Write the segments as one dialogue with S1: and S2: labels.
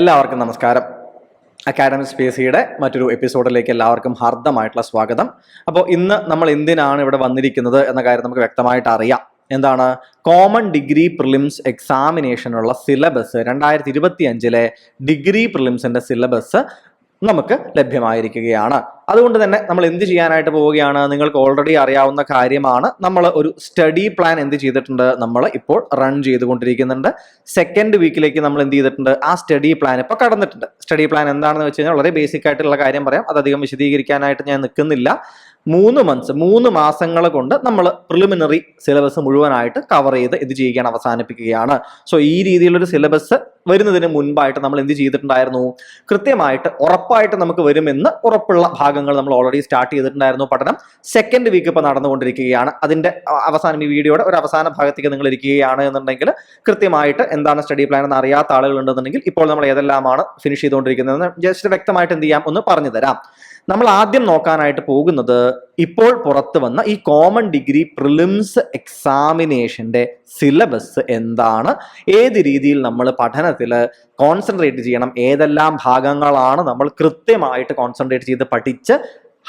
S1: എല്ലാവർക്കും നമസ്കാരം. അക്കാഡമിക് സ്പേസിയുടെ മറ്റൊരു എപ്പിസോഡിലേക്ക് എല്ലാവർക്കും ഹർദ്ദമായിട്ടുള്ള സ്വാഗതം. അപ്പോൾ ഇന്ന് നമ്മൾ എന്തിനാണ് ഇവിടെ വന്നിരിക്കുന്നത് എന്ന കാര്യം നമുക്ക് വ്യക്തമായിട്ട് അറിയാം. എന്താണ്? കോമൺ ഡിഗ്രി പ്രിലിംസ് എക്സാമിനേഷനുള്ള സിലബസ് രണ്ടായിരത്തി ഇരുപത്തി അഞ്ചിലെ ഡിഗ്രി പ്രിലിംസിന്റെ സിലബസ് നമുക്ക് ലഭ്യമായിരിക്കുകയാണ്. അതുകൊണ്ട് തന്നെ നമ്മൾ എന്ത് ചെയ്യാനായിട്ട് പോവുകയാണ്? നിങ്ങൾക്ക് ഓൾറെഡി അറിയാവുന്ന കാര്യമാണ്. നമ്മൾ ഒരു സ്റ്റഡി പ്ലാൻ എന്ത് ചെയ്തിട്ടുണ്ട്? നമ്മൾ ഇപ്പോൾ റൺ ചെയ്തുകൊണ്ടിരിക്കുന്നുണ്ട്. സെക്കൻഡ് വീക്കിലേക്ക് നമ്മൾ എന്ത് ചെയ്തിട്ടുണ്ട്? ആ സ്റ്റഡി പ്ലാൻ ഇപ്പോൾ കടന്നിട്ടുണ്ട്. സ്റ്റഡി പ്ലാൻ എന്താണെന്ന് വെച്ച് കഴിഞ്ഞാൽ വളരെ ബേസിക് ആയിട്ടുള്ള കാര്യം പറയാം. അതധികം വിശദീകരിക്കാനായിട്ട് ഞാൻ നിൽക്കുന്നില്ല. മൂന്ന് മന്ത്സ് മൂന്ന് മാസങ്ങൾ കൊണ്ട് നമ്മൾ പ്രിലിമിനറി സിലബസ് മുഴുവനായിട്ട് കവർ ചെയ്ത് ഇത് ചെയ്യുകയാണ് അവസാനിപ്പിക്കുകയാണ്. സോ ഈ രീതിയിലൊരു സിലബസ് വരുന്നതിന് മുൻപായിട്ട് നമ്മൾ എന്ത് ചെയ്തിട്ടുണ്ടായിരുന്നു? കൃത്യമായിട്ട് ഉറപ്പായിട്ട് നമുക്ക് വരുമെന്ന് ഉറപ്പുള്ള ഭാഗങ്ങൾ നമ്മൾ ഓൾറെഡി സ്റ്റാർട്ട് ചെയ്തിട്ടുണ്ടായിരുന്നു പഠനം. സെക്കൻഡ് വീക്ക് ഇപ്പോൾ നടന്നുകൊണ്ടിരിക്കുകയാണ്. അതിന്റെ അ- അവസാനം ഈ വീഡിയോയുടെ ഒരു അവസാന ഭാഗത്തേക്ക് നിങ്ങൾ ഇരിക്കുകയാണ് എന്നുണ്ടെങ്കിൽ കൃത്യമായിട്ട് എന്താണ് സ്റ്റഡി പ്ലാൻ എന്ന് അറിയാത്ത ആളുകളുണ്ടെന്നുണ്ടെങ്കിൽ ഇപ്പോൾ നമ്മൾ ഏതെല്ലാമാണ് ഫിനിഷ് ചെയ്തുകൊണ്ടിരിക്കുന്നതെന്ന് ജസ്റ്റ് വ്യക്തമായിട്ട് എന്ത് ചെയ്യാം? ഒന്ന് പറഞ്ഞു തരാം. നമ്മൾ ആദ്യം നോക്കാനായിട്ട് പോകുന്നത് ഇപ്പോൾ പുറത്തു വന്ന ഈ കോമൺ ഡിഗ്രി പ്രിലിംസ് എക്സാമിനേഷന്റെ സിലബസ് എന്താണ്? ഏത് രീതിയിൽ നമ്മൾ പഠനത്തിൽ കോൺസെൻട്രേറ്റ് ചെയ്യണം. ഏതെല്ലാം ഭാഗങ്ങളാണ് നമ്മൾ കൃത്യമായിട്ട് കോൺസെൻട്രേറ്റ് ചെയ്ത് പഠിച്ച്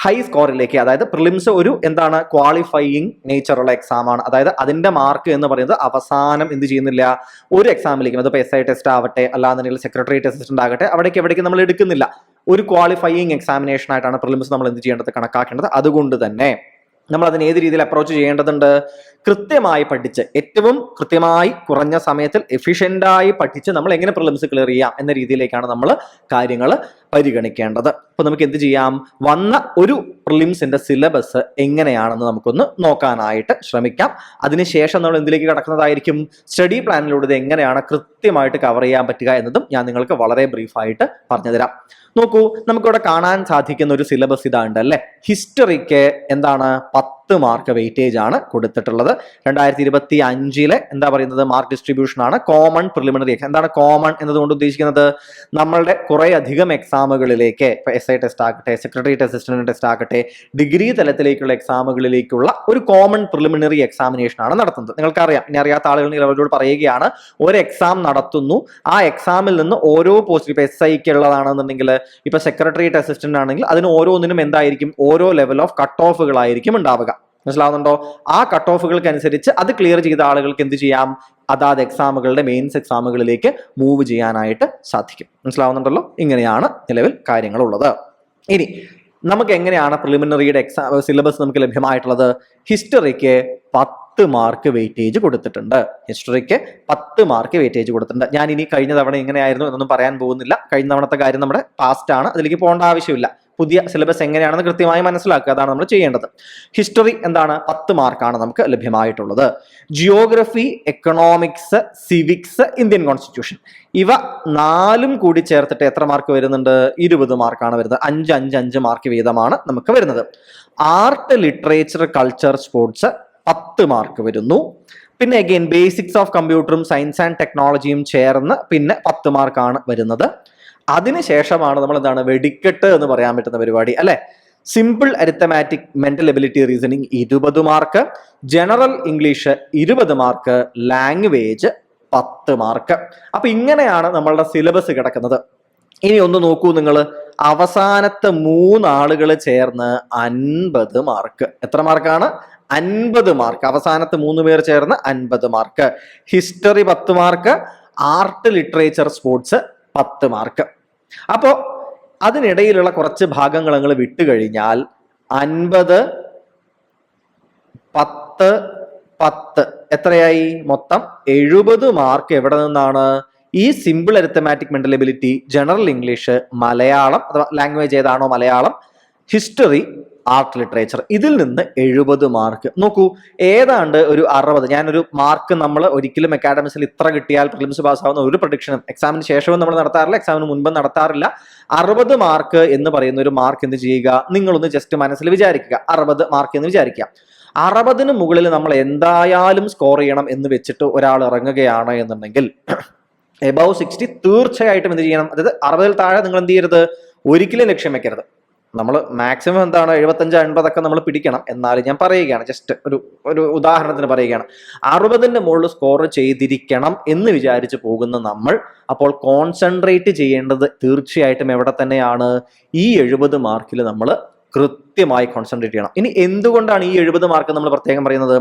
S1: ഹൈ സ്കോറിലേക്ക് അതായത് പ്രിലിംസ് ഒരു എന്താണ് ക്വാളിഫയിങ് നേച്ചറുള്ള എക്സാം ആണ്. അതായത് അതിന്റെ മാർക്ക് എന്ന് പറയുന്നത് അവസാനം എന്ത് ചെയ്യുന്നില്ല? ഒരു എക്സാമിലേക്കും അതിപ്പോൾ എസ് ഐ ടെസ്റ്റ് ആവട്ടെ അല്ലാന്നുണ്ടെങ്കിൽ സെക്രട്ടറി അസിസ്റ്റന്റ് ആകട്ടെ അവിടേക്ക് എവിടേക്ക് നമ്മൾ എടുക്കുന്നില്ല. ഒരു ക്വാളിഫയിങ് എക്സാമിനേഷൻ ആയിട്ടാണ് പ്രിലിംസ് നമ്മൾ എന്ത് ചെയ്യേണ്ടത് കണക്കാക്കേണ്ടത്. അതുകൊണ്ട് തന്നെ നമ്മൾ അതിന് ഏത് രീതിയിൽ അപ്രോച്ച് ചെയ്യേണ്ടതുണ്ട്? കൃത്യമായി പഠിച്ച് ഏറ്റവും കൃത്യമായി കുറഞ്ഞ സമയത്തിൽ എഫിഷ്യന്റായി പഠിച്ച് നമ്മൾ എങ്ങനെ പ്രിലിംസ് ക്ലിയർ ചെയ്യാം എന്ന രീതിയിലേക്കാണ് നമ്മൾ കാര്യങ്ങൾ പരിഗണിക്കേണ്ടത്. അപ്പോൾ നമുക്ക് എന്ത് ചെയ്യാം? വന്ന ഒരു പ്രിലിംസിന്റെ സിലബസ് എങ്ങനെയാണെന്ന് നമുക്കൊന്ന് നോക്കാനായിട്ട് ശ്രമിക്കാം. അതിനുശേഷം നമ്മൾ എന്തിലേക്ക് കടക്കുന്നതായിരിക്കും? സ്റ്റഡി പ്ലാനിലൂടെ എങ്ങനെയാണ് കൃത്യമായിട്ട് കവർ ചെയ്യാൻ പറ്റുക എന്നതും ഞാൻ നിങ്ങൾക്ക് വളരെ ബ്രീഫായിട്ട് പറഞ്ഞു തരാം നോക്കൂ നമുക്കിവിടെ കാണാൻ സാധിക്കുന്ന ഒരു സിലബസ് ഇതാണ്ട് അല്ലെ ഹിസ്റ്ററിക്ക് എന്താണ്? പത്ത് മാർക്ക് വെയിറ്റേജ് ആണ് കൊടുത്തിട്ടുള്ളത്. രണ്ടായിരത്തി ഇരുപത്തി അഞ്ചിലെ എന്താ പറയുന്നത്? മാർക്ക് ഡിസ്ട്രിബ്യൂഷൻ ആണ് കോമൺ പ്രിലിമിനറി എക്സാം എന്താണ് കോമൺ എന്നതുകൊണ്ട് ഉദ്ദേശിക്കുന്നത്? നമ്മളുടെ കുറെ അധികം എക്സാമുകളിലേക്ക് ഇപ്പൊ എസ് ഐ ടെസ്റ്റ് ആകട്ടെ സെക്രട്ടറി അസിസ്റ്റന്റ് ടെസ്റ്റ് ആകട്ടെ ഡിഗ്രി തലത്തിലേക്കുള്ള എക്സാമുകളിലേക്കുള്ള ഒരു കോമൺ പ്രിലിമിനറി എക്സാമിനേഷൻ ആണ് നടത്തുന്നത്. നിങ്ങൾക്കറിയാം ഇനി അറിയാത്ത ആളുകൾ അവരോട് പറയുകയാണ് ഒരു എക്സാം നടത്തുന്നു. ആ എക്സാമിൽ നിന്ന് ഓരോ പോസ്റ്റ് ഇപ്പൊ എസ് ഐക്ക് ഉള്ളതാണെന്നുണ്ടെങ്കിൽ ഇപ്പൊ സെക്രട്ടറിയേറ്റ് അസിസ്റ്റന്റ് ആണെങ്കിൽ അതിന് ഓരോന്നിനും എന്തായിരിക്കും? ഓരോ ലെവൽ ഓഫ് കട്ട് ഓഫുകളായിരിക്കും ഉണ്ടാവുക. മനസ്സിലാവുന്നുണ്ടോ? ആ കട്ട് ഓഫുകൾക്ക് അനുസരിച്ച് അത് ക്ലിയർ ചെയ്ത ആളുകൾക്ക് എന്ത് ചെയ്യാം? അതാത് എക്സാമുകളുടെ മെയിൻസ് എക്സാമുകളിലേക്ക് മൂവ് ചെയ്യാനായിട്ട് സാധിക്കും. മനസ്സിലാവുന്നുണ്ടല്ലോ? ഇങ്ങനെയാണ് നിലവിൽ കാര്യങ്ങളുള്ളത്. ഇനി നമുക്ക് എങ്ങനെയാണ് പ്രിലിമിനറിയുടെ എക്സാം സിലബസ് നമുക്ക് ലഭ്യമായിട്ടുള്ളത്? ഹിസ്റ്ററിക്ക് പത്ത് മാർക്ക് വെയിറ്റേജ് കൊടുത്തിട്ടുണ്ട്. ഹിസ്റ്ററിക്ക് പത്ത് മാർക്ക് വെയിറ്റേജ് കൊടുത്തിട്ടുണ്ട്. ഞാൻ ഇനി കഴിഞ്ഞ തവണ എങ്ങനെയായിരുന്നു എന്നൊന്നും പറയാൻ പോകുന്നില്ല. കഴിഞ്ഞ തവണത്തെ കാര്യം നമ്മുടെ പാസ്റ്റ് ആണ്. അതിലേക്ക് പോകേണ്ട ആവശ്യമില്ല. പുതിയ സിലബസ് എങ്ങനെയാണെന്ന് കൃത്യമായി മനസ്സിലാക്കുക. അതാണ് നമ്മൾ ചെയ്യേണ്ടത്. ഹിസ്റ്ററി എന്താണ്? പത്ത് മാർക്കാണ് നമുക്ക് ലഭ്യമായിട്ടുള്ളത്. Geography economics civics Indian constitution ഇവ നാലും കൂടി ചേർത്തിട്ട് എത്ര മാർക്ക് വരുന്നുണ്ട്? ഇരുപത് മാർക്കാണ് വരുന്നത്. അഞ്ച് അഞ്ച് അഞ്ച് മാർക്ക് വീതമാണ് നമുക്ക് വരുന്നത്. ആർട്ട് ലിറ്ററേച്ചർ കൾച്ചർ സ്പോർട്സ് പത്ത് മാർക്ക് വരുന്നു. പിന്നെ അഗെയിൻ ബേസിക്സ് ഓഫ് കമ്പ്യൂട്ടറും സയൻസ് ആൻഡ് ടെക്നോളജിയും ചേർന്ന് പിന്നെ പത്ത് മാർക്കാണ് വരുന്നത്. അതിനുശേഷമാണ് നമ്മൾ എന്താണ് വെടിക്കെട്ട് എന്ന് പറയാൻ പറ്റുന്ന പരിപാടി അല്ലെ? Simple arithmetic mental ability reasoning ഇരുപത് മാർക്ക് ജനറൽ ഇംഗ്ലീഷ് ഇരുപത് മാർക്ക് ലാംഗ്വേജ് പത്ത് മാർക്ക് അപ്പൊ ഇങ്ങനെയാണ് നമ്മളുടെ സിലബസ് കിടക്കുന്നത്. ഇനി ഒന്ന് നോക്കൂ നിങ്ങൾ അവസാനത്തെ മൂന്നാളുകൾ ചേർന്ന് അൻപത് മാർക്ക് എത്ര മാർക്കാണ് അൻപത് മാർക്ക് അവസാനത്തെ മൂന്ന് പേർ ചേർന്ന് അൻപത് മാർക്ക് ഹിസ്റ്ററി പത്ത് മാർക്ക് ആർട്ട് ലിറ്ററേച്ചർ സ്പോർട്സ് പത്ത് മാർക്ക്. അപ്പോൾ അതിനിടയിലുള്ള കുറച്ച് ഭാഗങ്ങൾ നിങ്ങൾ വിട്ടുകഴിഞ്ഞാൽ അൻപത് പത്ത് പത്ത്. എത്രയായി? മൊത്തം എഴുപത് മാർക്ക് എവിടെ നിന്നാണ്? ഈ simple arithmetic mental ability general English Malayalam അഥവാ ലാംഗ്വേജ് ഏതാണോ മലയാളം ഹിസ്റ്ററി ആർട്ട് ലിറ്ററേച്ചർ ഇതിൽ നിന്ന് എഴുപത് മാർക്ക് നോക്കൂ ഏതാണ്ട് ഒരു അറുപത്. ഞാനൊരു മാർക്ക് നമ്മൾ ഒരിക്കലും അക്കാഡമിക്സിൽ ഇത്ര കിട്ടിയാൽ പ്രിലിംസ് പാസ്സാവുന്ന ഒരു പ്രൊഡിക്ഷനും എക്സാമിന് ശേഷവും നമ്മൾ നടത്താറില്ല എക്സാമിന് മുൻപ് നടത്താറില്ല. അറുപത് മാർക്ക് എന്ന് പറയുന്ന ഒരു മാർക്ക് എന്ത് ചെയ്യുക? നിങ്ങളൊന്ന് ജസ്റ്റ് മനസ്സിൽ വിചാരിക്കുക. അറുപത് മാർക്ക് എന്ന് വിചാരിക്കുക. അറുപതിന് മുകളിൽ നമ്മൾ എന്തായാലും സ്കോർ ചെയ്യണം എന്ന് വെച്ചിട്ട് ഒരാൾ ഇറങ്ങുകയാണ് എന്നുണ്ടെങ്കിൽ എബവ് സിക്സ്റ്റി തീർച്ചയായിട്ടും എന്ത് ചെയ്യണം? അതായത് അറുപതിൽ താഴെ നിങ്ങൾ എന്ത് ചെയ്യരുത്? ഒരിക്കലും ലക്ഷ്യം വെക്കരുത്. നമ്മൾ മാക്സിമം എന്താണ് എഴുപത്തഞ്ച് അൻപതൊക്കെ നമ്മൾ പിടിക്കണം. എന്നാലും ഞാൻ പറയുകയാണ് ജസ്റ്റ് ഒരു ഒരു ഉദാഹരണത്തിന് പറയുകയാണ്. അറുപതിന്റെ മുകളിൽ സ്കോർ ചെയ്തിരിക്കണം എന്ന് വിചാരിച്ച് പോകുന്ന നമ്മൾ അപ്പോൾ കോൺസെൻട്രേറ്റ് ചെയ്യേണ്ടത് തീർച്ചയായിട്ടും എവിടെ തന്നെയാണ്? ഈ എഴുപത് മാർക്കിൽ നമ്മൾ കൃത്യമായി കോൺസെൻട്രേറ്റ് ചെയ്യണം. ഇനി എന്തുകൊണ്ടാണ് ഈ എഴുപത് മാർക്ക് നമ്മൾ പ്രത്യേകം പറയുന്നത്?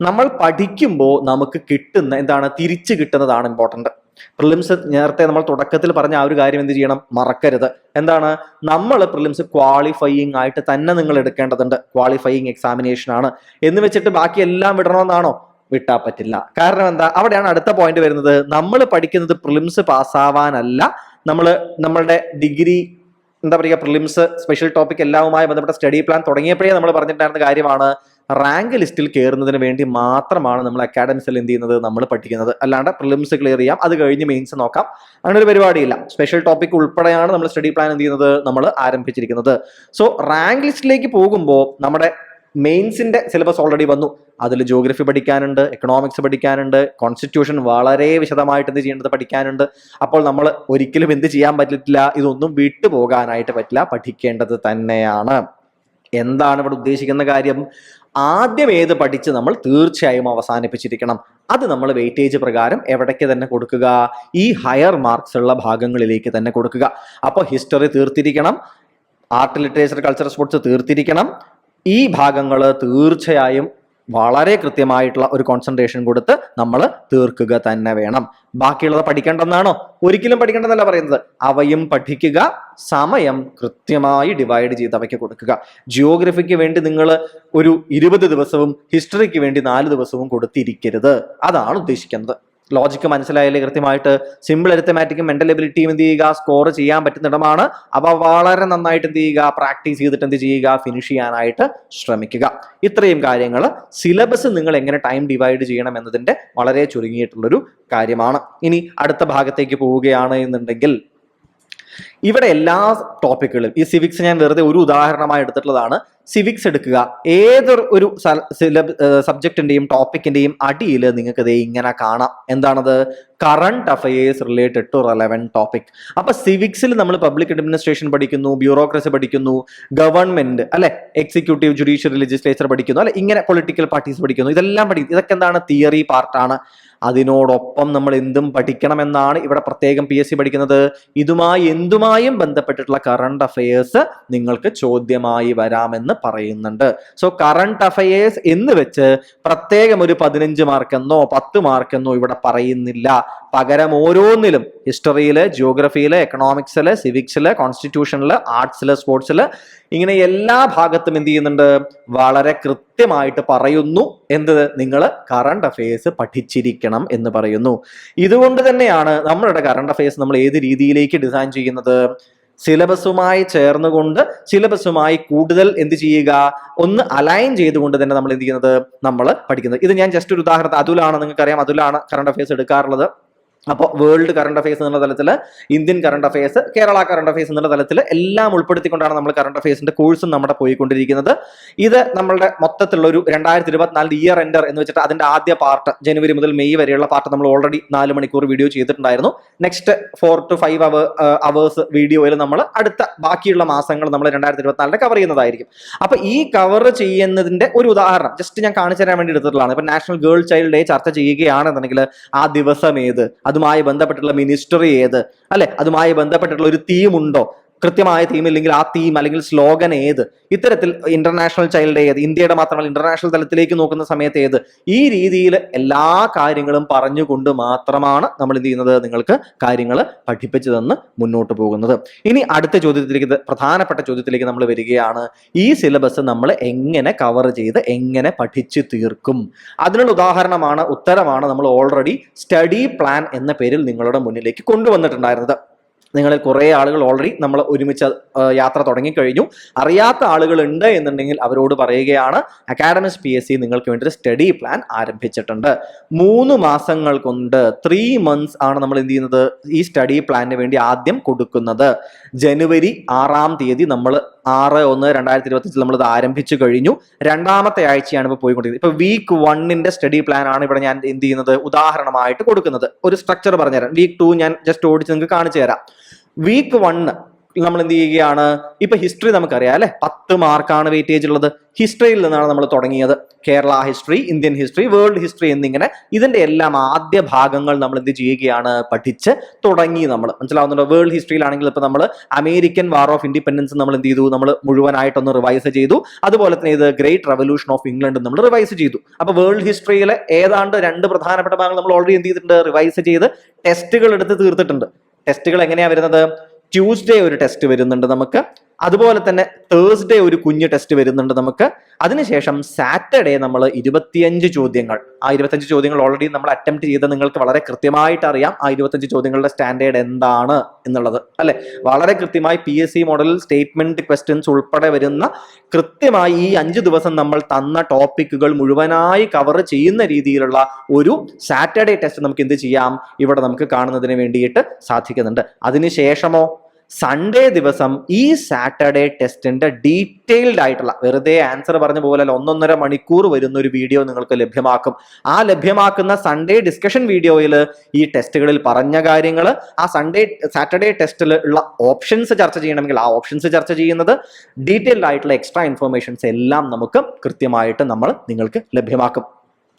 S1: നമ്മൾ പഠിക്കുമ്പോൾ നമുക്ക് കിട്ടുന്ന എന്താണ് തിരിച്ചു കിട്ടുന്നതാണ് ഇമ്പോർട്ടന്റ് പ്രിലിംസ് നേരത്തെ നമ്മൾ തുടക്കത്തിൽ പറഞ്ഞ ആ ഒരു കാര്യം എന്ത് ചെയ്യണം? മറക്കരുത്. എന്താണ്? നമ്മൾ പ്രിലിംസ് ക്വാളിഫയിങ് ആയിട്ട് തന്നെ നിങ്ങൾ എടുക്കേണ്ടതുണ്ട്. ക്വാളിഫയിങ് എക്സാമിനേഷൻ ആണ്. എന്ന് വെച്ചിട്ട് ബാക്കി എല്ലാം വിടണമെന്നാണോ? വിട്ടാ പറ്റില്ല. കാരണം എന്താ? അവിടെയാണ് അടുത്ത പോയിന്റ് വരുന്നത്. നമ്മൾ പഠിക്കുന്നത് പ്രിലിംസ് പാസ്സാവാനല്ല നമ്മൾ നമ്മളുടെ ഡിഗ്രി എന്താ പറയുക പ്രിലിംസ് സ്പെഷ്യൽ ടോപ്പിക് എല്ലാവുമായി ബന്ധപ്പെട്ട സ്റ്റഡി പ്ലാൻ തുടങ്ങിയപ്പോഴേ നമ്മൾ പറഞ്ഞിട്ടുണ്ടായിരുന്ന കാര്യമാണ്. റാങ്ക് ലിസ്റ്റിൽ കയറുന്നതിന് വേണ്ടി മാത്രമാണ് നമ്മൾ അക്കാഡമിക്സിൽ എന്ത് ചെയ്യുന്നത്? നമ്മൾ പഠിക്കുന്നത്. അല്ലാണ്ട് പ്രിലിംസ് ക്ലിയർ ചെയ്യാം. അത് കഴിഞ്ഞ് മെയിൻസ് നോക്കാം. അങ്ങനെ ഒരു പരിപാടിയില്ല. സ്പെഷ്യൽ ടോപ്പിക് ഉൾപ്പെടെയാണ് നമ്മൾ സ്റ്റഡി പ്ലാൻ എന്ത് ചെയ്യുന്നത്? നമ്മൾ ആരംഭിച്ചിരിക്കുന്നത്. സോ റാങ്ക് ലിസ്റ്റിലേക്ക് പോകുമ്പോൾ നമ്മുടെ മെയിൻസിന്റെ സിലബസ് ഓൾറെഡി വന്നു. അതിൽ ജോഗ്രഫി പഠിക്കാനുണ്ട് എക്കണോമിക്സ് പഠിക്കാനുണ്ട് കോൺസ്റ്റിറ്റ്യൂഷൻ വളരെ വിശദമായിട്ട് എന്ത് ചെയ്യേണ്ടത് പഠിക്കാനുണ്ട്. അപ്പോൾ നമ്മൾ ഒരിക്കലും എന്ത് ചെയ്യാൻ പറ്റില്ല ഇതൊന്നും വിട്ടുപോകാനായിട്ട് പറ്റില്ല. പഠിക്കേണ്ടത് തന്നെയാണ്. എന്താണ് ഇവിടെ ഉദ്ദേശിക്കുന്ന കാര്യം? ആദ്യം ഏത് പഠിച്ച് നമ്മൾ തീർച്ചയായും അവസാനിപ്പിച്ചിരിക്കണം. അത് നമ്മൾ വെയിറ്റേജ് പ്രകാരം എവിടേക്ക് തന്നെ കൊടുക്കുക? ഈ ഹയർ മാർക്സ് ഉള്ള ഭാഗങ്ങളിലേക്ക് തന്നെ കൊടുക്കുക. അപ്പോൾ ഹിസ്റ്ററി തീർത്തിരിക്കണം. ആർട്ട് ലിറ്ററേച്ചർ കൾച്ചർ സ്പോർട്സ് തീർത്തിരിക്കണം. ഈ ഭാഗങ്ങൾ തീർച്ചയായും വളരെ കൃത്യമായിട്ടുള്ള ഒരു കോൺസെൻട്രേഷൻ കൊടുത്ത് നമ്മൾ തീർക്കുക തന്നെ വേണം. ബാക്കിയുള്ളത് പഠിക്കേണ്ടെന്നാണോ? ഒരിക്കലും പഠിക്കേണ്ടെന്നല്ല പറയുന്നത്. അവയും പഠിക്കുക സമയം കൃത്യമായി ഡിവൈഡ് ചെയ്ത് അവയ്ക്ക് കൊടുക്കുക. ജിയോഗ്രഫിക്ക് വേണ്ടി നിങ്ങൾ ഒരു ഇരുപത് ദിവസവും ഹിസ്റ്ററിക്ക് വേണ്ടി നാല് ദിവസവും കൊടുത്തിരിക്കരുത്. അതാണ് ഉദ്ദേശിക്കുന്നത്. ലോജിക്ക് മനസ്സിലായാലേ കൃത്യമായിട്ട് സിമ്പിൾ അരിത്തമാറ്റിക്കും മെന്റൽ എബിലിറ്റിയും എന്ത് ചെയ്യുക? സ്കോർ ചെയ്യാൻ പറ്റുന്ന പറ്റുന്നിടമാണ്. അവ വളരെ നന്നായിട്ട് എന്ത് ചെയ്യുക? പ്രാക്ടീസ് ചെയ്തിട്ട് എന്ത് ചെയ്യുക? ഫിനിഷ് ചെയ്യാനായിട്ട് ശ്രമിക്കുക. ഇത്രയും കാര്യങ്ങൾ സിലബസ് നിങ്ങൾ എങ്ങനെ ടൈം ഡിവൈഡ് ചെയ്യണം എന്നതിന്റെ വളരെ ചുരുങ്ങിയിട്ടുള്ളൊരു കാര്യമാണ്. ഇനി അടുത്ത ഭാഗത്തേക്ക് പോവുകയാണ് എന്നുണ്ടെങ്കിൽ ഇവിടെ എല്ലാ ടോപ്പിക്കുകളും ഈ സിവിക്സ് ഞാൻ വെറുതെ ഒരു ഉദാഹരണമായി എടുത്തിട്ടുള്ളതാണ്. സിവിക്സ് എടുക്കുക. ഏതൊരു ഒരു സബ്ജക്റ്റിന്റെയും ടോപ്പിക്കിന്റെയും അടിയിൽ നിങ്ങൾക്ക് ഇത് ഇങ്ങനെ കാണാം. എന്താണത്? Current affairs related to relevant topic അപ്പൊ സിവിക്സിൽ നമ്മൾ പബ്ലിക് അഡ്മിനിസ്ട്രേഷൻ പഠിക്കുന്നു ബ്യൂറോക്രസി പഠിക്കുന്നു ഗവൺമെന്റ് അല്ലെ? എക്സിക്യൂട്ടീവ് ജുഡീഷ്യറി ലെജിസ്ലേച്ചർ പഠിക്കുന്നു. അല്ലെ? ഇങ്ങനെ പൊളിറ്റിക്കൽ പാർട്ടീസ് പഠിക്കുന്നു. ഇതെല്ലാം പഠിക്കുന്നു. ഇതൊക്കെ എന്താണ്? തിയറി പാർട്ടാണ് അതിനോടൊപ്പം നമ്മൾ എന്തും പഠിക്കണമെന്നാണ് ഇവിടെ പ്രത്യേകം പി എസ് സി പഠിക്കുന്നത്. ഇതുമായി എന്തുമായും ബന്ധപ്പെട്ടിട്ടുള്ള കറണ്ട് അഫയേഴ്സ് നിങ്ങൾക്ക് ചോദ്യമായി വരാമെന്ന് പറയുന്നുണ്ട്. സോ കറണ്ട് അഫയേഴ്സ് എന്ന് വെച്ച് പ്രത്യേകം ഒരു പതിനഞ്ച് മാർക്കെന്നോ പത്ത് മാർക്കെന്നോ ഇവിടെ പറയുന്നില്ല. പകരം ഓരോന്നിലും ഹിസ്റ്ററിയിൽ ജിയോഗ്രഫിയിൽ എക്കണോമിക്സിൽ സിവിക്സിൽ കോൺസ്റ്റിറ്റ്യൂഷനിൽ ആർട്സിൽ സ്പോർട്സിൽ ഇങ്ങനെ എല്ലാ ഭാഗത്തും എന്ത് ചെയ്യുന്നുണ്ട്? വളരെ കൃത്യമായിട്ട് പറയുന്നു എന്ത് നിങ്ങൾ കറണ്ട് അഫയേഴ്സ് പഠിച്ചിരിക്കണം എന്ന് പറയുന്നു. ഇതുകൊണ്ട് തന്നെയാണ് നമ്മളുടെ കറണ്ട് അഫയേഴ്സ് നമ്മൾ ഏത് രീതിയിലേക്ക് ഡിസൈൻ ചെയ്യുന്നത്? സിലബസുമായി ചേർന്നുകൊണ്ട് സിലബസുമായി കൂടുതൽ എന്ത് ചെയ്യുക? ഒന്ന് അലൈൻ ചെയ്തുകൊണ്ട് തന്നെ നമ്മൾ എന്ത് ചെയ്യുന്നത്? നമ്മൾ പഠിക്കുന്നത്. ഇത് ഞാൻ ജസ്റ്റ് ഒരു ഉദാഹരണം അതുലാണ് നിങ്ങൾക്കറിയാം അതുലാണ് കറണ്ട് അഫയേഴ്സ് എടുക്കാറുള്ളത്. അപ്പോൾ വേൾഡ് കറണ്ട് അഫയേഴ്സ് എന്നുള്ള തലത്തിൽ Indian current affairs Kerala current affairs എന്നുള്ള തലത്തിൽ എല്ലാം ഉൾപ്പെടുത്തിക്കൊണ്ടാണ് നമ്മൾ കറണ്ട് അഫയേഴ്സിന്റെ കോഴ്സും നമ്മുടെ പോയിക്കൊണ്ടിരിക്കുന്നത്. ഇത് നമ്മളുടെ മൊത്തത്തിലുള്ള ഒരു രണ്ടായിരത്തി ഇരുപത്തിനാലിൽ ഇയർ എൻഡർ എന്ന് വെച്ചിട്ട് അതിന്റെ ആദ്യ പാർട്ട് ജനുവരി മുതൽ മെയ് വരെയുള്ള പാർട്ട് നമ്മൾ ഓൾറെഡി നാല് മണിക്കൂർ വീഡിയോ ചെയ്തിട്ടുണ്ടായിരുന്നു. Next four to five hour hours വീഡിയോയിൽ നമ്മൾ അടുത്ത ബാക്കിയുള്ള മാസങ്ങൾ നമ്മൾ രണ്ടായിരത്തി ഇരുപത്തിനാലിന്റെ കവർ ചെയ്യുന്നതായിരിക്കും. അപ്പൊ ഈ കവർ ചെയ്യുന്നതിന്റെ ഒരു ഉദാഹരണം ജസ്റ്റ് ഞാൻ കാണിച്ചു തരാൻ വേണ്ടി എടുത്തിട്ടുള്ളതാണ്. ഇപ്പൊ നാഷണൽ ഗേൾ ചൈൽഡ് ഡേ ചർച്ച ചെയ്യുകയാണെന്നുണ്ടെങ്കിൽ ആ ദിവസം ഏത്? അതുമായി ബന്ധപ്പെട്ടിട്ടുള്ള മിനിസ്റ്ററി ഏത്? അല്ലെ? അതുമായി ബന്ധപ്പെട്ടിട്ടുള്ള ഒരു തീമുണ്ടോ കൃത്യമായ തീം ഇല്ലെങ്കിൽ ആ തീം അല്ലെങ്കിൽ സ്ലോഗൻ ഏത്? ഇത്തരത്തിൽ ഇന്റർനാഷണൽ ചൈൽഡ് ഡേ ഏത്? ഇന്ത്യയുടെ മാത്രമല്ല ഇന്റർനാഷണൽ തലത്തിലേക്ക് നോക്കുന്ന സമയത്ത് ഏത്? ഈ രീതിയിൽ എല്ലാ കാര്യങ്ങളും പറഞ്ഞുകൊണ്ട് മാത്രമാണ് നമ്മൾ എന്ത് ചെയ്യുന്നത്? നിങ്ങൾക്ക് കാര്യങ്ങൾ പഠിപ്പിച്ചു തന്ന് മുന്നോട്ട് പോകുന്നത്. ഇനി അടുത്ത ചോദ്യത്തിലേക്ക് പ്രധാനപ്പെട്ട ചോദ്യത്തിലേക്ക് നമ്മൾ വരികയാണ്. ഈ സിലബസ് നമ്മൾ എങ്ങനെ കവർ ചെയ്ത് എങ്ങനെ പഠിച്ചു തീർക്കും? അതിനുള്ള ഉദാഹരണമാണ് ഉത്തരമാണ് നമ്മൾ ഓൾറെഡി സ്റ്റഡി പ്ലാൻ എന്ന പേരിൽ നിങ്ങളുടെ മുന്നിലേക്ക് കൊണ്ടുവന്നിട്ടുണ്ടായിരുന്നത്. നിങ്ങളിൽ കുറേ ആളുകൾ ഓൾറെഡി നമ്മൾ ഒരുമിച്ച് യാത്ര തുടങ്ങിക്കഴിഞ്ഞു അറിയാത്ത ആളുകൾ ഉണ്ട് എന്നുണ്ടെങ്കിൽ അവരോട് പറയുകയാണ് അക്കാഡമിക്സ് പി എസ് സി നിങ്ങൾക്ക് വേണ്ടി ഒരു സ്റ്റഡി പ്ലാൻ ആരംഭിച്ചിട്ടുണ്ട്. മൂന്ന് മാസങ്ങൾ കൊണ്ട് ത്രീ മന്ത്സ് ആണ് നമ്മൾ എന്ത് ചെയ്യുന്നത്? ഈ സ്റ്റഡി പ്ലാനിന് വേണ്ടി ആദ്യം കൊടുക്കുന്നത്. ജനുവരി ആറാം തീയതി നമ്മൾ ആറ് ഒന്ന് രണ്ടായിരത്തി ഇരുപത്തി നമ്മൾ ഇത് ആരംഭിച്ചു കഴിഞ്ഞു. രണ്ടാമത്തെ ആഴ്ചയാണ് ഇപ്പോൾ പോയിക്കൊണ്ടിരിക്കുന്നത്. ഇപ്പൊ വീക്ക് വണ്ണിന്റെ സ്റ്റഡി പ്ലാൻ ആണ് ഇവിടെ ഞാൻ എന്ത് ചെയ്യുന്നത്? ഉദാഹരണമായിട്ട് കൊടുക്കുന്നത്. ഒരു സ്ട്രക്ചർ പറഞ്ഞുതരാം. വീക്ക് ടു ഞാൻ ജസ്റ്റ് ഓടിച്ച് നിങ്ങൾക്ക് കാണിച്ചു തരാം വീക്ക് വണ്ണ് നമ്മൾ എന്ത് ചെയ്യുകയാണ് ഇപ്പൊ ഹിസ്റ്ററി നമുക്കറിയാം അല്ലെ? പത്ത് മാർക്കാണ് വെയിറ്റേജ് ഉള്ളത്. ഹിസ്റ്ററിയിൽ നിന്നാണ് നമ്മൾ തുടങ്ങിയത്. Kerala history Indian history world history എന്നിങ്ങനെ ഇതിന്റെ എല്ലാം ആദ്യ ഭാഗങ്ങൾ നമ്മൾ എന്ത് ചെയ്യുകയാണ്? പഠിച്ച് തുടങ്ങി നമ്മൾ. മനസ്സിലാവുന്നുണ്ടോ? വേൾഡ് ഹിസ്റ്ററിയിലാണെങ്കിൽ ഇപ്പൊ നമ്മൾ അമേരിക്കൻ വാർ ഓഫ് ഇൻഡിപെൻഡൻസ് നമ്മൾ എന്ത് ചെയ്തു? നമ്മൾ മുഴുവനായിട്ടൊന്ന് റിവൈസ് ചെയ്തു. അതുപോലെ തന്നെ ഇത് ഗ്രേറ്റ് റവല്യൂഷൻ ഓഫ് ഇംഗ്ലണ്ട് നമ്മൾ റിവൈസ് ചെയ്തു. അപ്പൊ വേൾഡ് ഹിസ്റ്ററിയിലെ ഏതാണ്ട് രണ്ട് പ്രധാനപ്പെട്ട ഭാഗങ്ങൾ നമ്മൾ ഓൾറെഡി എന്ത് ചെയ്തിട്ടുണ്ട്? റിവൈസ് ചെയ്ത് ടെസ്റ്റുകൾ എടുത്ത് തീർത്തിട്ടുണ്ട്. ടെസ്റ്റുകൾ എങ്ങനെയാ വരുന്നത്? ട്യൂസ്ഡേ ഒരു ടെസ്റ്റ് വരുന്നുണ്ട് നമുക്ക് അതുപോലെ തന്നെ തേഴ്സ്ഡേ ഒരു കുഞ്ഞ് ടെസ്റ്റ് വരുന്നുണ്ട് നമുക്ക്. അതിനുശേഷം സാറ്റർഡേ നമ്മൾ ഇരുപത്തിയഞ്ച് ചോദ്യങ്ങൾ. ആ ഇരുപത്തഞ്ച് ചോദ്യങ്ങൾ ഓൾറെഡി നമ്മൾ അറ്റംപ്റ്റ് ചെയ്ത് നിങ്ങൾക്ക് വളരെ കൃത്യമായിട്ട് അറിയാം ആ ഇരുപത്തഞ്ച് ചോദ്യങ്ങളുടെ സ്റ്റാൻഡേർഡ് എന്താണ് എന്നുള്ളത്. അല്ലെ? വളരെ കൃത്യമായി പി എസ് സി മോഡലിൽ സ്റ്റേറ്റ്മെന്റ് ക്വസ്റ്റ്യൻസ് ഉൾപ്പെടെ വരുന്ന കൃത്യമായി ഈ അഞ്ച് ദിവസം നമ്മൾ തന്ന ടോപ്പിക്കുകൾ മുഴുവനായി കവർ ചെയ്യുന്ന രീതിയിലുള്ള ഒരു സാറ്റർഡേ ടെസ്റ്റ് നമുക്ക് എന്ത് ചെയ്യാം? ഇവിടെ നമുക്ക് കാണുന്നതിന് വേണ്ടിയിട്ട് സാധിക്കുന്നുണ്ട്. അതിനുശേഷമോ സൺഡേ ദിവസം ഈ സാറ്റർഡേ ടെസ്റ്റിന്റെ ഡീറ്റെയിൽഡ് ആയിട്ടുള്ള വെറുതെ ആൻസർ പറഞ്ഞ പോലെ ഒന്നൊന്നര മണിക്കൂർ വരുന്ന ഒരു വീഡിയോ നിങ്ങൾക്ക് ലഭ്യമാക്കും. ആ ലഭ്യമാക്കുന്ന സൺഡേ ഡിസ്കഷൻ വീഡിയോയിൽ ഈ ടെസ്റ്റുകളിൽ പറഞ്ഞ കാര്യങ്ങൾ ആ സൺഡേ സാറ്റർഡേ ടെസ്റ്റിൽ ഉള്ള ഓപ്ഷൻസ് ചർച്ച ചെയ്യണമെങ്കിൽ ആ ഓപ്ഷൻസ് ചർച്ച ചെയ്യുന്നത് ഡീറ്റെയിൽഡ് ആയിട്ടുള്ള എക്സ്ട്രാ ഇൻഫർമേഷൻസ് എല്ലാം നമുക്ക് കൃത്യമായിട്ട് നമ്മൾ നിങ്ങൾക്ക് ലഭ്യമാക്കും.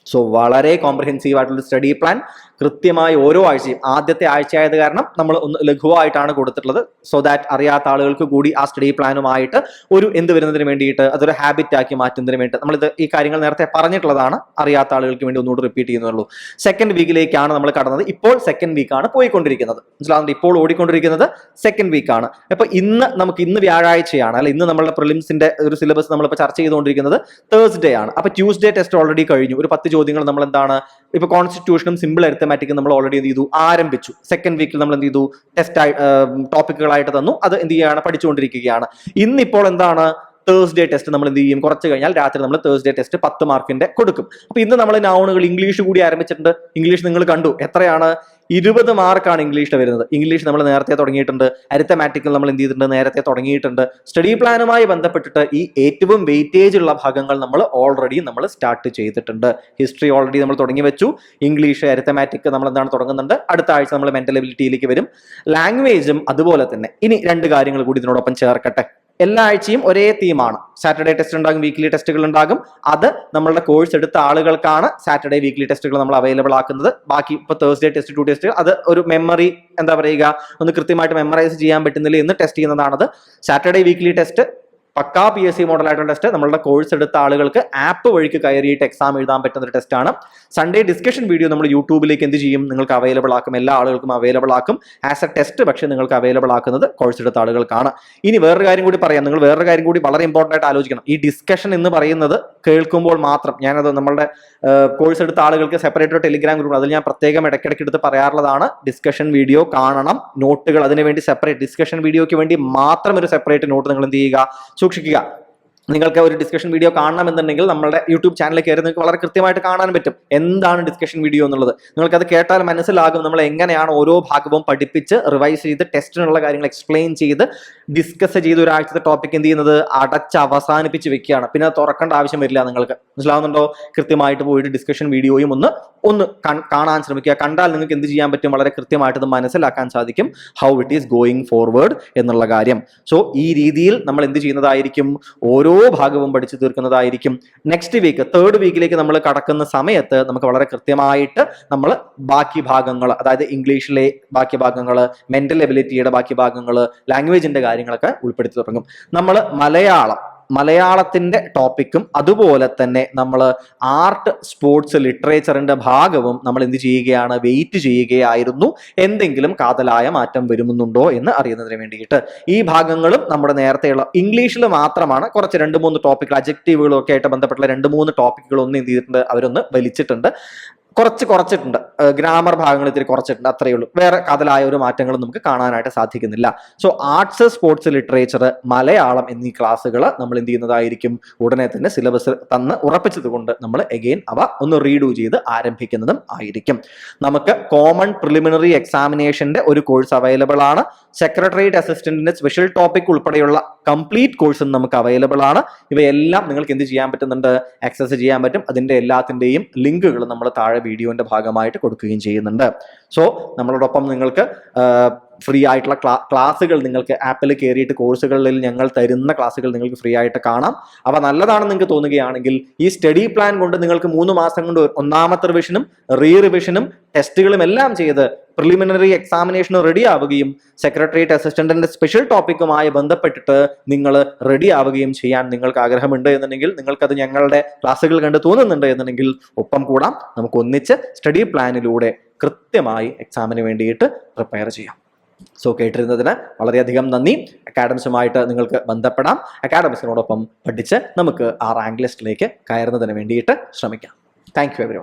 S1: സോ വളരെ കോംപ്രഹെൻസീവ് ആയിട്ടുള്ള സ്റ്റഡി പ്ലാൻ കൃത്യമായി ഓരോ ആഴ്ചയും ആദ്യത്തെ ആഴ്ചയായത് കാരണം നമ്മൾ ഒന്ന് ലഘുവായിട്ടാണ് കൊടുത്തിട്ടുള്ളത്. സോ ദാറ്റ് അറിയാത്ത ആളുകൾക്ക് കൂടി ആ സ്റ്റഡി പ്ലാനുമായിട്ട് ഒരു എന്ത് വരുന്നതിന് വേണ്ടിയിട്ട് അതൊരു ഹാബിറ്റ് ആക്കി മാറ്റുന്നതിന് വേണ്ടി നമ്മളിത് ഈ കാര്യങ്ങൾ നേരത്തെ പറഞ്ഞിട്ടുള്ളതാണ്. അറിയാത്ത ആളുകൾക്ക് വേണ്ടി ഒന്നുകൂടി റിപ്പീറ്റ് ചെയ്യുന്നുള്ളൂ. സെക്കൻഡ് വീക്കിലേക്കാണ് നമ്മൾ കടന്നത്. ഇപ്പോൾ സെക്കൻഡ് വീക്കാണ് പോയിക്കൊണ്ടിരിക്കുന്നത്. മനസ്സിലാവുന്നുണ്ട്? ഇപ്പോൾ ഓടിക്കൊണ്ടിരിക്കുന്നത് സെക്കൻഡ് വീക്കാണ് അപ്പൊ ഇന്ന് നമുക്ക് ഇന്ന് വ്യാഴാഴ്ചയാണ്. അല്ലെ ഇന്ന് നമ്മളുടെ പ്രിലിംസിന്റെ ഒരു സിലബസ് നമ്മളിപ്പോൾ ചർച്ച ചെയ്തുകൊണ്ടിരിക്കുന്നത് തേഴ്സ്ഡേ ആണ്. അപ്പൊ ട്യൂസ്ഡേ ടെസ്റ്റ് ഓൾറെഡി കഴിഞ്ഞു. ഒരു പത്ത് ചോദ്യങ്ങൾ നമ്മൾ എന്താണ് ഇപ്പൊ കോൺസ്റ്റിറ്റ്യൂഷനും സിമ്പിൾ അരിത്തമാറ്റിക്കും നമ്മൾ ഓൾറെഡി എന്ത് ചെയ്തു? ആരംഭിച്ചു. സെക്കൻഡ് വീക്കിൽ നമ്മൾ എന്ത് ചെയ്തു? ടെസ്റ്റ് ആയി ടോപ്പിക്കുകളായിട്ട് തന്നു. അത് എന്ത് ചെയ്യുകയാണ്? പഠിച്ചുകൊണ്ടിരിക്കുകയാണ്. ഇന്നിപ്പോൾ എന്താണ്? തേഴ്സ്ഡേ ടെസ്റ്റ് നമ്മൾ എന്ത് ചെയ്യും? കുറച്ച് കഴിഞ്ഞാൽ രാത്രി നമ്മൾ തേഴ്സ്ഡേ ടെസ്റ്റ് പത്ത് മാർക്കിന്റെ കൊടുക്കും. അപ്പൊ ഇന്ന് നമ്മൾ നൗണുകൾ ഇംഗ്ലീഷ് കൂടി ആരംഭിച്ചിട്ടുണ്ട്. ഇംഗ്ലീഷ് നിങ്ങൾ കണ്ടു. എത്രയാണ്? ഇരുപത് മാർക്കാണ് ഇംഗ്ലീഷിൽ വരുന്നത്. ഇംഗ്ലീഷ് നമ്മൾ നേരത്തെ തുടങ്ങിയിട്ടുണ്ട്. അരിത്തമാറ്റിക്കൽ നമ്മൾ എന്ത് ചെയ്തിട്ടുണ്ട്? നേരത്തെ തുടങ്ങിയിട്ടുണ്ട്. സ്റ്റഡി പ്ലാനുമായി ബന്ധപ്പെട്ടിട്ട് ഈ ഏറ്റവും വെയിറ്റേജ് ഉള്ള ഭാഗങ്ങൾ നമ്മൾ ഓൾറെഡി നമ്മൾ സ്റ്റാർട്ട് ചെയ്തിട്ടുണ്ട്. ഹിസ്റ്ററി ഓൾറെഡി നമ്മൾ തുടങ്ങി വെച്ചു. ഇംഗ്ലീഷ് അരിത്തമാറ്റിക് നമ്മൾ എന്താണ് തുടങ്ങുന്നുണ്ട്? അടുത്ത ആഴ്ച നമ്മൾ മെന്റൽ എബിലിറ്റിയിലേക്ക് വരും. ലാംഗ്വേജും അതുപോലെ തന്നെ. ഇനി രണ്ട് കാര്യങ്ങൾ കൂടി ഇതിനോടൊപ്പം ചേർക്കട്ടെ. എല്ലാ ആഴ്ചയും ഒരേ തീമാണ് സാറ്റർഡേ ടെസ്റ്റ് ഉണ്ടാകും വീക്ക്ലി ടെസ്റ്റുകൾ ഉണ്ടാകും. അത് നമ്മളുടെ കോഴ്സ് എടുത്ത ആളുകൾക്കാണ് സാറ്റർഡേ വീക്ക്ലി ടെസ്റ്റുകൾ നമ്മൾ അവൈലബിൾ ആക്കുന്നത്. ബാക്കി ഇപ്പോൾ തേഴ്സ്ഡേ ടെസ്റ്റ് ടു ടെസ്റ്റ് അത് ഒരു മെമ്മറി എന്താ പറയുക ഒന്ന് കൃത്യമായിട്ട് മെമ്മറൈസ് ചെയ്യാൻ പറ്റുന്നില്ല എന്ന് ടെസ്റ്റ് ചെയ്യുന്നതാണത്. സാറ്റർഡേ വീക്ക്ലി ടെസ്റ്റ് പക്കാ പി എസ് സി മോഡലായിട്ടുള്ള ടെസ്റ്റ് നമ്മളുടെ കോഴ്സ് എടുത്ത ആളുകൾക്ക് ആപ്പ് വഴിക്ക് കയറിയിട്ട് എക്സാം എഴുതാൻ പറ്റുന്ന ഒരു ടെസ്റ്റാണ് സൺഡേ ഡിസ്കഷൻ വീഡിയോ നമ്മൾ യൂട്യൂബിലേക്ക് എന്ത് ചെയ്യും? നിങ്ങൾക്ക് അവൈലബിൾ ആക്കും. എല്ലാ ആളുകൾക്കും അവൈലബിൾ ആക്കും. ആസ് എ ടെസ്റ്റ് പക്ഷേ നിങ്ങൾക്ക് അവൈലബിൾ ആക്കുന്നത് കോഴ്സ് എടുത്ത ആളുകൾക്കാണ്. ഇനി വേറൊരു കാര്യം കൂടി പറയാം. നിങ്ങൾ വേറൊരു കാര്യം കൂടി വളരെ ഇമ്പോർട്ടന്റ് ആയിട്ട് ആലോചിക്കണം. ഈ ഡിസ്കഷൻ എന്ന് പറയുന്നത് കേൾക്കുമ്പോൾ മാത്രം ഞാനത് നമ്മളുടെ കോഴ്സ് എടുത്ത ആളുകൾക്ക് സെപ്പറേറ്റ് ടെലിഗ്രാം ഗ്രൂപ്പ് അതിൽ ഞാൻ പ്രത്യേകം ഇടയ്ക്കിടയ്ക്ക് എടുത്ത് പറയാറുള്ളതാണ്. ഡിസ്കഷൻ വീഡിയോ കാണണം. നോട്ടുകൾ അതിനുവേണ്ടി സെപ്പറേറ്റ് ഡിസ്കഷൻ വീഡിയോയ്ക്ക് വേണ്ടി മാത്രം ഒരു സെപ്പറേറ്റ് നോട്ട് നിങ്ങൾ എന്ത് ചെയ്യുക? സൂക്ഷിക്കുക. നിങ്ങൾക്ക് ഒരു ഡിസ്കഷൻ വീഡിയോ കാണണമെന്നുണ്ടെങ്കിൽ നമ്മുടെ യൂട്യൂബ് ചാനലിൽ കയറി നിങ്ങൾക്ക് വളരെ കൃത്യമായിട്ട് കാണാൻ പറ്റും. എന്താണ് ഡിസ്കഷൻ വീഡിയോ എന്നുള്ളത്? നിങ്ങൾക്ക് അത് കേട്ടാൽ മനസ്സിലാകും നമ്മൾ എങ്ങനെയാണ് ഓരോ ഭാഗവും പഠിപ്പിച്ച് റിവൈസ് ചെയ്ത് ടെസ്റ്റിനുള്ള കാര്യങ്ങൾ എക്സ്പ്ലെയിൻ ചെയ്ത് ഡിസ്കസ് ചെയ്ത് ഒരാഴ്ചത്തെ ടോപ്പിക് എന്ത് ചെയ്യുന്നത്? അടച്ച് അവസാനിപ്പിച്ച് വെക്കുകയാണ്. പിന്നെ അത് തുറക്കേണ്ട ആവശ്യം വരില്ല നിങ്ങൾക്ക്. മനസ്സിലാവുന്നുണ്ടോ? കൃത്യമായിട്ട് പോയിട്ട് ഡിസ്കഷൻ വീഡിയോയും ഒന്ന് ഒന്ന് കാണാൻ ശ്രമിക്കുക. കണ്ടാൽ നിങ്ങൾക്ക് എന്ത് ചെയ്യാൻ പറ്റും? വളരെ കൃത്യമായിട്ട് മനസ്സിലാക്കാൻ സാധിക്കും. How it is going forward എന്നുള്ള കാര്യം. സോ ഈ രീതിയിൽ നമ്മൾ എന്ത് ചെയ്യുന്നതായിരിക്കും? ഓരോ ഭാഗവും പഠിച്ചു തീർക്കുന്നതായിരിക്കും. നെക്സ്റ്റ് വീക്ക് തേർഡ് വീക്കിലേക്ക് നമ്മൾ കടക്കുന്ന സമയത്ത് നമുക്ക് വളരെ കൃത്യമായിട്ട് നമ്മൾ ബാക്കി ഭാഗങ്ങൾ അതായത് ഇംഗ്ലീഷിലെ ബാക്കി ഭാഗങ്ങൾ മെന്റൽ എബിലിറ്റിയുടെ ബാക്കി ഭാഗങ്ങൾ ലാംഗ്വേജിന്റെ കാര്യങ്ങളൊക്കെ ഉൾപ്പെടുത്തി തുടങ്ങും. നമ്മൾ മലയാളം മലയാളത്തിന്റെ ടോപ്പിക്കും അതുപോലെ തന്നെ നമ്മൾ ആർട്ട് സ്പോർട്സ് ലിറ്ററേച്ചറിന്റെ ഭാഗവും നമ്മൾ എന്ത് ചെയ്യുകയാണ് വെയിറ്റ് ചെയ്യുകയായിരുന്നു. എന്തെങ്കിലും കാതലായ മാറ്റം വരുന്നുണ്ടോ എന്ന് അറിയുന്നതിന് വേണ്ടിയിട്ട്. ഈ ഭാഗങ്ങളും നമ്മുടെ നേരത്തെയുള്ള ഇംഗ്ലീഷിൽ മാത്രമാണ് കുറച്ച് രണ്ട് മൂന്ന് ടോപ്പിക്കുകൾ അജക്റ്റീവുകളൊക്കെ ആയിട്ട് ബന്ധപ്പെട്ടുള്ള രണ്ട് മൂന്ന് ടോപ്പിക്കുകൾ ഒന്ന് എന്ത് ചെയ്തിട്ടുണ്ട്? അവരൊന്ന് വലിച്ചിട്ടുണ്ട്. കുറച്ച് കുറച്ചിട്ടുണ്ട്. ഗ്രാമർ ഭാഗങ്ങൾ ഇത്തിരി കുറച്ചിട്ടുണ്ട്. അത്രയേ ഉള്ളൂ. വേറെ കഥലായ ഒരു മാറ്റങ്ങളും നമുക്ക് കാണാനായിട്ട് സാധിക്കുന്നില്ല. So arts sports literature Malayalam എന്നീ ക്ലാസ്സുകൾ നമ്മൾ എന്ത് ചെയ്യുന്നതായിരിക്കും? ഉടനെ തന്നെ സിലബസ് തന്ന് ഉറപ്പിച്ചത് കൊണ്ട് നമ്മൾ എഗെയിൻ അവ ഒന്ന് റീഡു ചെയ്ത് ആരംഭിക്കുന്നതും ആയിരിക്കും. നമുക്ക് കോമൺ പ്രിലിമിനറി എക്സാമിനേഷന്റെ ഒരു കോഴ്സ് അവൈലബിൾ ആണ്. സെക്രട്ടേറിയറ്റ് അസിസ്റ്റന്റിന്റെ സ്പെഷ്യൽ ടോപ്പിക് ഉൾപ്പെടെയുള്ള കംപ്ലീറ്റ് കോഴ്സും നമുക്ക് അവൈലബിൾ ആണ്. ഇവയെല്ലാം നിങ്ങൾക്ക് എന്ത് ചെയ്യാൻ പറ്റുന്നുണ്ട്? ആക്സസ് ചെയ്യാൻ പറ്റും. അതിന്റെ എല്ലാത്തിന്റെയും ലിങ്കുകൾ നമ്മൾ താഴെ വീഡിയോന്റെ ഭാഗമായിട്ട് കൊടുക്കുകയും ചെയ്യുന്നുണ്ട്. സോ നമ്മളോടൊപ്പം നിങ്ങൾക്ക് ഫ്രീ ആയിട്ടുള്ള ക്ലാസുകൾ നിങ്ങൾക്ക് ആപ്പിൽ കയറിയിട്ട് കോഴ്സുകളിൽ ഞങ്ങൾ തരുന്ന ക്ലാസുകൾ നിങ്ങൾക്ക് ഫ്രീ ആയിട്ട് കാണാം. അവ നല്ലതാണെന്ന് നിങ്ങൾക്ക് തോന്നുകയാണെങ്കിൽ ഈ സ്റ്റഡി പ്ലാൻ കൊണ്ട് നിങ്ങൾക്ക് മൂന്ന് മാസം കൊണ്ട് ഒന്നാമത്തെ റിവിഷനും റീ റിവിഷനും ടെസ്റ്റുകളും എല്ലാം ചെയ്ത് പ്രിലിമിനറി എക്സാമിനേഷന് റെഡി ആവുകയും സെക്രട്ടേറിയറ്റ് അസിസ്റ്റന്റിന്റെ സ്പെഷ്യൽ ടോപ്പിക്കുമായി ബന്ധപ്പെട്ടിട്ട് നിങ്ങൾ റെഡി ആവുകയും ചെയ്യാൻ നിങ്ങൾക്ക് ആഗ്രഹമുണ്ട് എന്നുണ്ടെങ്കിൽ നിങ്ങൾക്കത് ഞങ്ങളുടെ ക്ലാസ്സുകൾ കണ്ട് തോന്നുന്നുണ്ട് എന്നുണ്ടെങ്കിൽ ഒപ്പം കൂടാം. നമുക്ക് ഒന്നിച്ച് സ്റ്റഡി പ്ലാനിലൂടെ കൃത്യമായി എക്സാമിന് വേണ്ടിയിട്ട് പ്രിപ്പയർ ചെയ്യാം. സോ കേട്ടിരുന്നതിന് വളരെയധികം നന്ദി. അക്കാഡമിക്സുമായിട്ട് നിങ്ങൾക്ക് ബന്ധപ്പെടാം. അക്കാഡമിക്സിനോടൊപ്പം പഠിച്ച് നമുക്ക് ആ റാങ്ക് ലിസ്റ്റിലേക്ക് കയറുന്നതിന് വേണ്ടിയിട്ട് ശ്രമിക്കാം. Thank you every